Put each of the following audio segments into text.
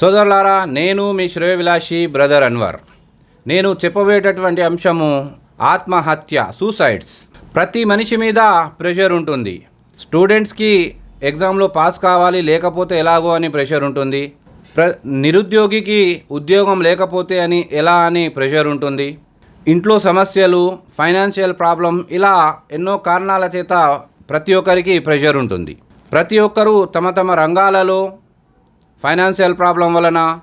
సోదరులారా నేను మీ శ్రేయవిలాషి బ్రదర్ అన్వర్. నేను చెప్పబోయేటటువంటి అంశము ఆత్మహత్య సూసైడ్స్. ప్రతి మనిషి మీద ప్రెషర్ ఉంటుంది. స్టూడెంట్స్కి ఎగ్జామ్లో పాస్ కావాలి లేకపోతే ఎలాగో అని ప్రెషర్ ఉంటుంది. ప్ర నిరుద్యోగికి ఉద్యోగం లేకపోతే అని ఎలా అని ప్రెషర్ ఉంటుంది. ఇంట్లో సమస్యలు ఫైనాన్షియల్ ప్రాబ్లం ఇలా ఎన్నో కారణాల చేత ప్రతి ఒక్కరికి ప్రెషర్ ఉంటుంది. ప్రతి ఒక్కరూ తమ తమ రంగాలలో ఫైనాన్షియల్ ప్రాబ్లం వలన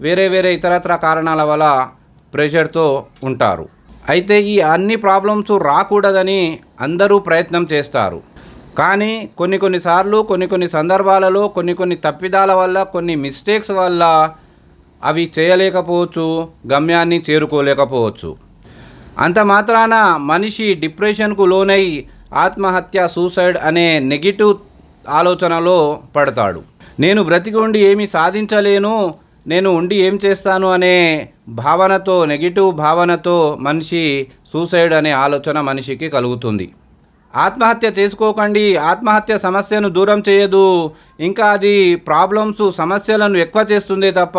వేరే వేరే ఇతరత్ర కారణాల వల్ల ప్రెషర్తో ఉంటారు. అయితే ఈ అన్ని ప్రాబ్లమ్స్ రాకూడదని అందరూ ప్రయత్నం చేస్తారు. కానీ కొన్ని కొన్నిసార్లు కొన్ని కొన్ని సందర్భాలలో కొన్ని కొన్ని తప్పిదాల వల్ల కొన్ని మిస్టేక్స్ వల్ల అవి చేయలేకపోవచ్చు గమ్యాన్ని చేరుకోలేకపోవచ్చు. అంత మాత్రాన మనిషి డిప్రెషన్కు లోనై ఆత్మహత్య సూసైడ్ అనే నెగిటివ్ ఆలోచనలో పడతాడు. నేను బ్రతికి ఉండి ఏమీ సాధించలేను నేను ఉండి ఏం చేస్తాను అనే భావనతో నెగిటివ్ భావనతో మనిషి సూసైడ్ అనే ఆలోచన మనిషికి కలుగుతుంది. ఆత్మహత్య చేసుకోకండి ఆత్మహత్య సమస్యను దూరం చేయదు. ఇంకా అది ప్రాబ్లమ్స్ సమస్యలను ఎక్కువ చేస్తుందే తప్ప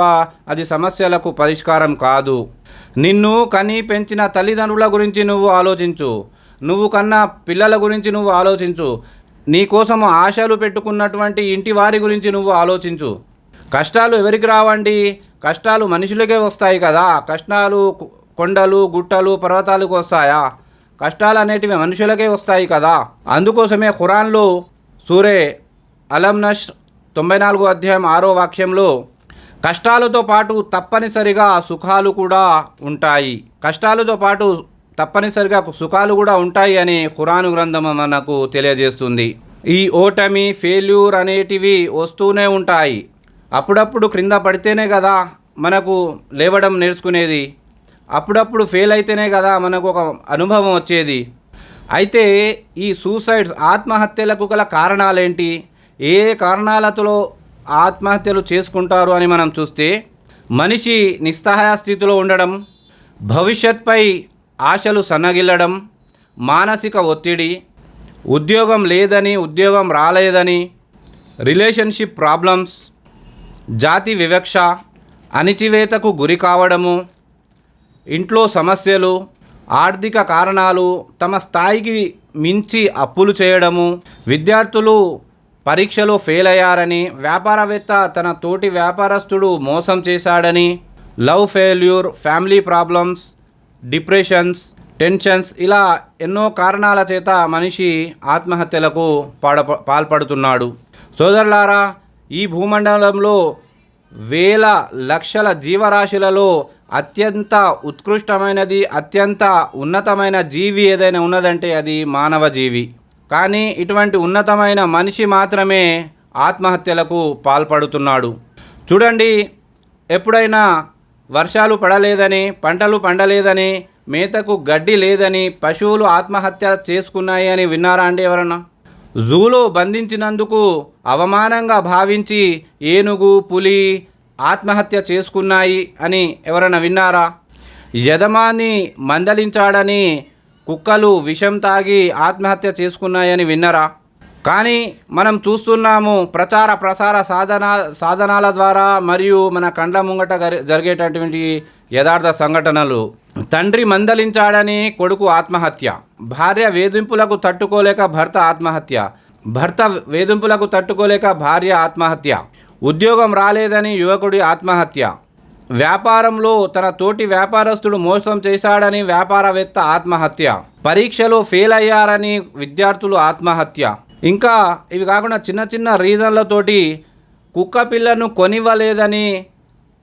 అది సమస్యలకు పరిష్కారం కాదు. నిన్ను కని పెంచిన తల్లిదండ్రుల గురించి నువ్వు ఆలోచించు. నువ్వు కన్నా పిల్లల గురించి నువ్వు ఆలోచించు. నీకోసం ఆశలు పెట్టుకున్నటువంటి ఇంటి వారి గురించి నువ్వు ఆలోచించు. కష్టాలు ఎవరికి రావండి? కష్టాలు మనుషులకే వస్తాయి కదా. కష్టాలు కొండలు గుట్టలు పర్వతాలకు వస్తాయా? కష్టాలు అనేటివి మనుషులకే వస్తాయి కదా. అందుకోసమే ఖురాన్లో సూరే అలంనష్ తొంభై నాలుగో అధ్యాయం ఆరో వాక్యంలో కష్టాలతో పాటు తప్పనిసరిగా సుఖాలు కూడా ఉంటాయి. కష్టాలతో పాటు తప్పనిసరిగా సుఖాలు కూడా ఉంటాయి అని ఖురాను గ్రంథం మనకు తెలియజేస్తుంది. ఈ ఓటమి ఫెయిల్యూర్ అనేటివి వస్తూనే ఉంటాయి. అప్పుడప్పుడు క్రింద పడితేనే కదా మనకు లేవడం నేర్చుకునేది. అప్పుడప్పుడు ఫెయిల్ అయితేనే కదా మనకు ఒక అనుభవం వచ్చేది. అయితే ఈ సూసైడ్స్ ఆత్మహత్యలకు గల కారణాలేంటి? ఏ కారణాలతో ఆత్మహత్యలు చేసుకుంటారు అని మనం చూస్తే మనిషి నిస్సహాయ స్థితిలో ఉండడం భవిష్యత్పై ఆశలు సన్నగిల్లడం మానసిక ఒత్తిడి ఉద్యోగం లేదని ఉద్యోగం రాలేదని రిలేషన్షిప్ ప్రాబ్లమ్స్ జాతి వివక్ష అణిచివేతకు గురి కావడము ఇంట్లో సమస్యలు ఆర్థిక కారణాలు తమ స్థాయికి మించి అప్పులు చేయడము విద్యార్థులు పరీక్షలో ఫెయిల్ అయ్యారని వ్యాపారవేత్త తన తోటి వ్యాపారస్తుడు మోసం చేశాడని love failure family problems depressions tensions ఇలా ఎన్నో కారణాల చేత మనిషి ఆత్మహత్యలకు పాడ పాల్పడుతున్నాడు. సోదరులారా ఈ భూమండలంలో వేల లక్షల జీవరాశులలో అత్యంత ఉత్కృష్టమైనది అత్యంత ఉన్నతమైన జీవి ఏదైనా ఉన్నదంటే అది మానవ జీవి. కానీ ఇటువంటి ఉన్నతమైన మనిషి మాత్రమే ఆత్మహత్యలకు పాల్పడుతున్నాడు. చూడండి ఎప్పుడైనా వర్షాలు పడలేదని పంటలు పండలేదని మేతకు గడ్డి లేదని పశువులు ఆత్మహత్య చేసుకున్నాయి అని విన్నారా అండి ఎవరన్నా? జూలో బంధించినందుకు అవమానంగా భావించి ఏనుగు పులి ఆత్మహత్య చేసుకున్నాయి అని ఎవరైనా విన్నారా? యజమాని మందలించాడని కుక్కలు విషం తాగి ఆత్మహత్య చేసుకున్నాయని విన్నారా? కానీ మనం చూస్తున్నాము ప్రచార ప్రసార సాధన సాధనాల ద్వారా మరియు మన కండ్ల ముంగట జరిగేటటువంటి యథార్థ సంఘటనలు. తండ్రి మందలించాడని కొడుకు ఆత్మహత్య. భార్య వేధింపులకు తట్టుకోలేక భర్త ఆత్మహత్య. భర్త వేధింపులకు తట్టుకోలేక భార్య ఆత్మహత్య. ఉద్యోగం రాలేదని యువకుడి ఆత్మహత్య. వ్యాపారంలో తన తోటి వ్యాపారస్తుడు మోసం చేశాడని వ్యాపారవేత్త ఆత్మహత్య. పరీక్షలో ఫెయిల్ అయ్యారని విద్యార్థులు ఆత్మహత్య. ఇంకా ఇవి కాకుండా చిన్న చిన్న రీజన్లతోటి కుక్క పిల్లను కొనివ్వలేదని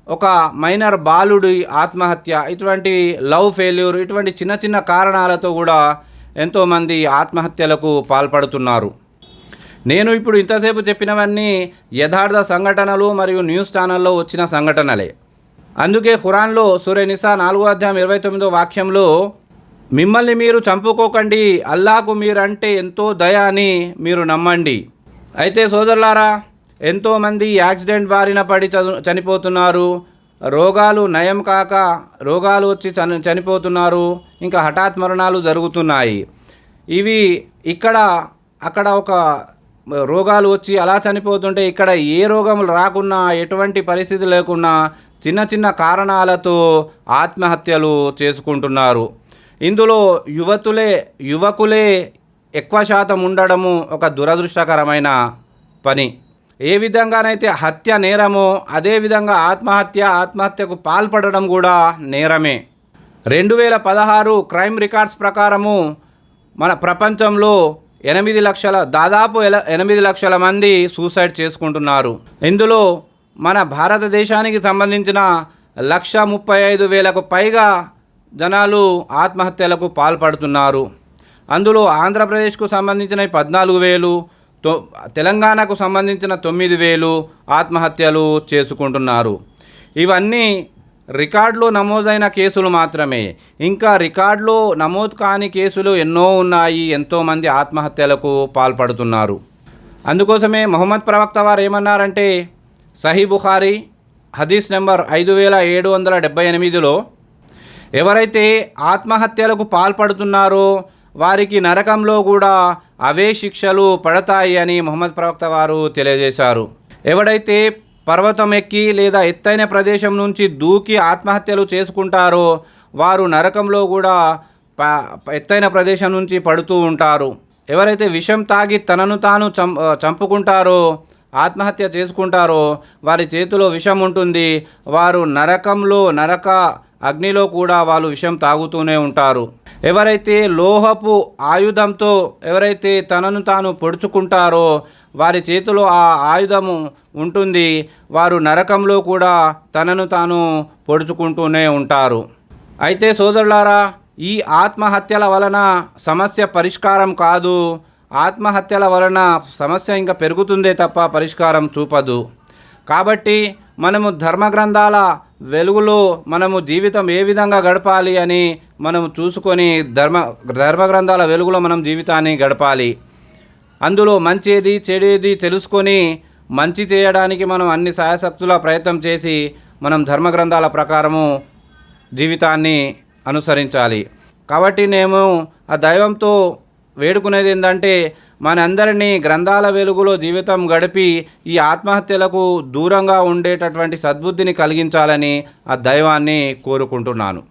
ఒక మైనర్ బాలుడి ఆత్మహత్య ఇటువంటి లవ్ ఫెయిల్యూర్ ఇటువంటి చిన్న చిన్న కారణాలతో కూడా ఎంతోమంది ఆత్మహత్యలకు పాల్పడుతున్నారు. నేను ఇప్పుడు ఇంతసేపు చెప్పినవన్నీ యథార్థ సంఘటనలు మరియు న్యూస్ ఛానల్లో వచ్చిన సంఘటనలే. అందుకే ఖురాన్లో సూర్యనిసా నాలుగో అధ్యాయం ఇరవై తొమ్మిదో వాక్యంలో మిమ్మల్ని మీరు చంపుకోకండి. అల్లాకు మీరంటే ఎంతో దయ అని మీరు నమ్మండి. అయితే సోదరులారా ఎంతోమంది యాక్సిడెంట్ బారిన పడి చదు చనిపోతున్నారు. రోగాలు నయం కాక రోగాలు వచ్చి చని చనిపోతున్నారు. ఇంకా హఠాత్ మరణాలు జరుగుతున్నాయి. ఇవి ఇక్కడ అక్కడ ఒక రోగాలు వచ్చి అలా చనిపోతుంటే ఇక్కడ ఏ రోగములు రాకున్నా ఎటువంటి పరిస్థితి లేకున్నా చిన్న చిన్న కారణాలతో ఆత్మహత్యలు చేసుకుంటున్నారు. ఇందులో యువతులే యువకులే ఎక్కువ శాతం ఉండడము ఒక దురదృష్టకరమైన పని. ఏ విధంగానైతే హత్య నేరమో అదేవిధంగా ఆత్మహత్య ఆత్మహత్యకు పాల్పడడం కూడా నేరమే. రెండు వేల పదహారు క్రైమ్ రికార్డ్స్ ప్రకారము మన ప్రపంచంలో ఎనిమిది లక్షల దాదాపు ఎల- ఎనిమిది లక్షల మంది సూసైడ్ చేసుకుంటున్నారు. ఇందులో మన భారతదేశానికి సంబంధించిన లక్ష ముప్పై ఐదు వేలకు పైగా జనాలు ఆత్మహత్యలకు పాల్పడుతున్నారు. అందులో ఆంధ్రప్రదేశ్కు సంబంధించిన పద్నాలుగు వేలు తెలంగాణకు సంబంధించిన తొమ్మిది వేలు ఆత్మహత్యలు చేసుకుంటున్నారు. ఇవన్నీ రికార్డులో నమోదైన కేసులు మాత్రమే. ఇంకా రికార్డులో నమోదు కాని కేసులు ఎన్నో ఉన్నాయి. ఎంతోమంది ఆత్మహత్యలకు పాల్పడుతున్నారు. అందుకోసమే మొహమ్మద్ ప్రవక్త వారు ఏమన్నారంటే సహీ బుఖారీ హదీస్ నెంబర్ ఐదు వేల ఏడు వందల డెబ్బై ఎనిమిదిలో ఎవరైతే ఆత్మహత్యలకు పాల్పడుతున్నారో వారికి నరకంలో కూడా అవే శిక్షలు పడతాయి అని మొహమ్మద్ ప్రవక్త వారు తెలియజేశారు. ఎవడైతే పర్వతం ఎక్కి లేదా ఎత్తైన ప్రదేశం నుంచి దూకి ఆత్మహత్యలు చేసుకుంటారో వారు నరకంలో కూడా ప- ఎత్తైన ప్రదేశం నుంచి పడుతూ ఉంటారు. ఎవరైతే విషం తాగి తనను తాను చం చంపుకుంటారో ఆత్మహత్య చేసుకుంటారో వారి చేతిలో విషం ఉంటుంది. వారు నరకంలో నరక అగ్నిలో కూడా వాళ్ళు విషం తాగుతూనే ఉంటారు. ఎవరైతే లోహపు ఆయుధంతో ఎవరైతే తనను తాను పొడుచుకుంటారో వారి చేతిలో ఆ ఆయుధము ఉంటుంది. వారు నరకంలో కూడా తనను తాను పొడుచుకుంటూనే ఉంటారు. అయితే సోదరులారా ఈ ఆత్మహత్యల వలన సమస్య పరిష్కారం కాదు. ఆత్మహత్యల వలన సమస్య ఇంకా పెరుగుతుందే తప్ప పరిష్కారం చూపదు. కాబట్టి మనము ధర్మ గ్రంథాల వెలుగులో మనము జీవితం ఏ విధంగా గడపాలి అని మనము చూసుకొని ధర్మ ధర్మ గ్రంథాల వెలుగులో మనం జీవితాన్ని గడపాలి. అందులో మంచిది చెడేది తెలుసుకొని మంచి చేయడానికి మనం అన్ని సాయశక్తుల ప్రయత్నం చేసి మనం ధర్మ గ్రంథాల ప్రకారము జీవితాన్ని అనుసరించాలి. కాబట్టి నేను ఆ దైవంతో వేడుకునేది ఏంటంటే మనందరినీ గ్రంథాల వెలుగులో జీవితం గడిపి ఈ ఆత్మహత్యలకు దూరంగా ఉండేటటువంటి సద్బుద్ధిని కలిగించాలని ఆ దైవాన్ని కోరుకుంటున్నాను.